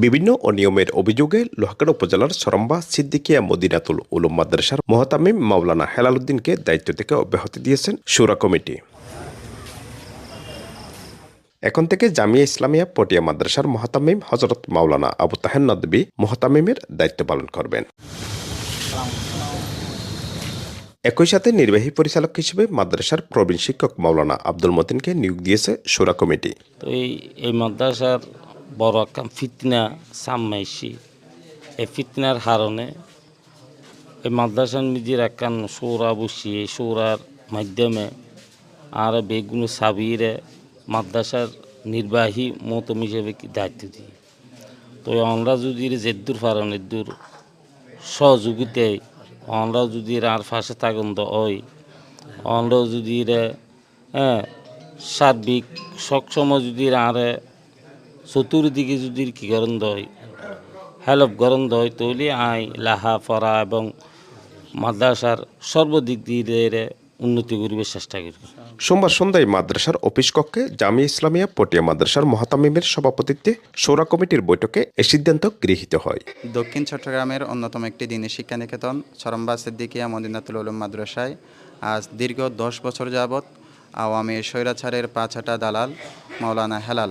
বিভিন্ন অনিয়মের অভিযোগে লোহাগাড়া উপজেলার সরম্বা সিদ্দিকিয়া মদিনাতুল উলুম মাদ্রাসার মোহতামিম মাওলানা হেলাল উদ্দিনকে দায়িত্ব থেকে অব্যাহতি দিয়েছেন সুরা কমিটি। এখন থেকে জামিয়া ইসলামিয়া পটিয়া মাদ্রাসার মহাতামিম হজরত মাওলানা আবু তাহেন নদবী মহাতামিমের দায়িত্ব পালন করবেন। একই সাথে নির্বাহী পরিচালক হিসেবে মাদ্রাসার প্রবীণ শিক্ষক মাওলানা আব্দুল মতিনকে নিয়োগ দিয়েছে সুরা কমিটি। তো এই মাদ্রাসার বড় ফিতনা সামমাইছি। এই ফিতনার কারণে এই মাদ্রাসার নিজের একখান সৌরা বসি, এই সৌরার মাধ্যমে আর বেগুন সাবিরে মাদ্রাসার নির্বাহী মতম হিসেবে দায়িত্ব দিই? তো আমরা যদি জেদ্দুর পারেন এদ্দুর সহযোগিতায়, আমরা যদি আর ফাঁসে থাকুন তো ওই আমরা যদি হ্যাঁ সার্বিক সক্ষম যদি আরে চতুর্দিকে যদি কি গরম দয় হেল্প গরম দয় তৈলি আই লাহা ফরা এবং মাদ্রাসার সর্বদিক দিয়ে উন্নতি করিবার চেষ্টা করবে সোমবার সন্ধ্যায় মাদ্রাসার অফিস কক্ষে জামি ইসলামিয়া পটিয়া মাদ্রাসার মহাতামিমের সভাপতিত্বে সৌরা কমিটির বৈঠকে এ সিদ্ধান্ত গৃহীত হয়। দক্ষিণ চট্টগ্রামের অন্যতম একটি দিনী শিক্ষানিকেতন সরম্বা সিদ্দিকিয়া মদিনাতুল উলুম মাদ্রাসায় আজ দীর্ঘ দশ বছর যাবৎ আওয়ামী স্বৈরাচারের পাঁচহাটা দালাল মাওলানা হেলাল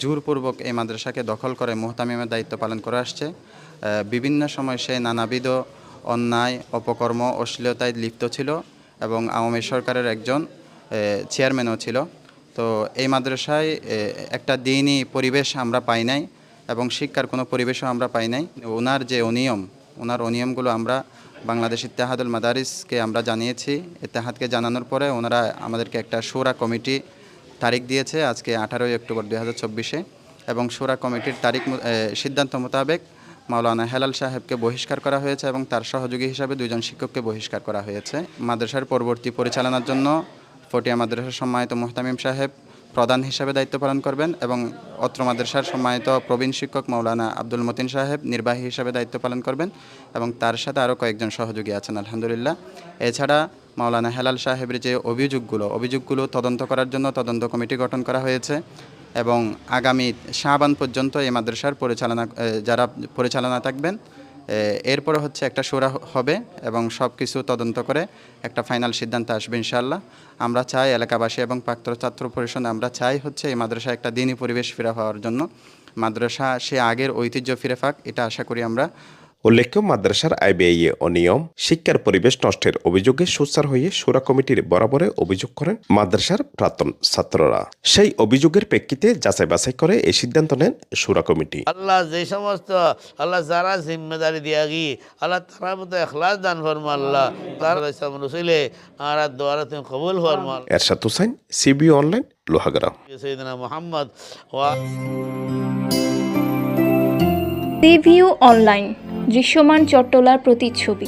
জোরপূর্বক এই মাদ্রাসাকে দখল করে মোহতামিমের দায়িত্ব পালন করে আসছে। বিভিন্ন সময় সে নানাবিধ অন্যায়, অপকর্ম, অশ্লীলতায় লিপ্ত ছিল এবং আওয়ামী সরকারের একজন চেয়ারম্যানও ছিল। তো এই মাদ্রাসায় একটা দিনই পরিবেশ আমরা পাই নাই এবং শিক্ষার কোনো পরিবেশও আমরা পাই নাই। ওনার যে অনিয়ম, ওনার অনিয়মগুলো আমরা বাংলাদেশ ইত্তেহাদুল মাদারিসকে আমরা জানিয়েছি। ইত্তেহাদকে জানানোর পরে ওনারা আমাদেরকে একটা সুরা কমিটি তারিখ দিয়েছে আজকে আঠারোই অক্টোবর দুই হাজার চব্বিশে এবং সুরা কমিটির তারিখ সিদ্ধান্ত মোতাবেক মাওলানা হেলাল সাহেবকে বহিষ্কার করা হয়েছে এবং তার সহযোগী হিসাবে দুজন শিক্ষককে বহিষ্কার করা হয়েছে। মাদ্রাসার পরবর্তী পরিচালনার জন্য ফটিয়া মাদ্রাসার সম্মানিত মোহতামিম সাহেব প্রধান হিসাবে দায়িত্ব পালন করবেন এবং অত্র মাদ্রাসার সম্মানিত প্রবীণ শিক্ষক মৌলানা আব্দুল মতিন সাহেব নির্বাহী হিসাবে দায়িত্ব পালন করবেন এবং তার সাথে আরও কয়েকজন সহযোগী আছেন, আলহামদুলিল্লাহ। এছাড়া মাওলানা হেলাল সাহেবের যে অভিযোগগুলো অভিযোগগুলো তদন্ত করার জন্য তদন্ত কমিটি গঠন করা হয়েছে এবং আগামী শাহবান পর্যন্ত এই মাদ্রাসার পরিচালনা যারা পরিচালনা থাকবেন এরপরে হচ্ছে একটা সুরা হবে এবং সব কিছু তদন্ত করে একটা ফাইনাল সিদ্ধান্ত আসবে ইনশাল্লাহ আমরা চাই এলাকাবাসী এবং প্রাক্তন ছাত্র পরিষদ, আমরা চাই হচ্ছে এই মাদ্রাসা একটা দিনই পরিবেশ ফিরে হওয়ার জন্য। মাদ্রাসা সে আগের ঐতিহ্য ফিরে পাক, এটা আশা করি আমরা উল্লেখ্য মাদ্রাসার আইবিআইএ অনিয়ম শিক্ষার পরিবেশ নষ্টের অভিযোগে সোচ্চার হয়ে সুরা কমিটির বরাবরে অভিযোগ করেন মাদ্রাসার প্রাক্তন ছাত্ররা। সেই অভিযোগের প্রেক্ষিতে যাচাই বাছাই করে এই সিদ্ধান্ত নেন সুরা কমিটি। আল্লাহ যে সমস্ত আল্লাহ যারা জিম্মেদারি দিয়া গি আল্লাহ তারা মতো এখলাস দান ফরমা আল্লাহ। তার রসুলে আর দোয়ারা তুমি কবুল ফরমা এরশাদ হুসাইন সিবি অনলাইন লোহাগাড়া। সৈদিনা মোহাম্মদ ওয়া রিভিউ অনলাইন। দৃশ্যমান চট্টলার প্রতিচ্ছবি।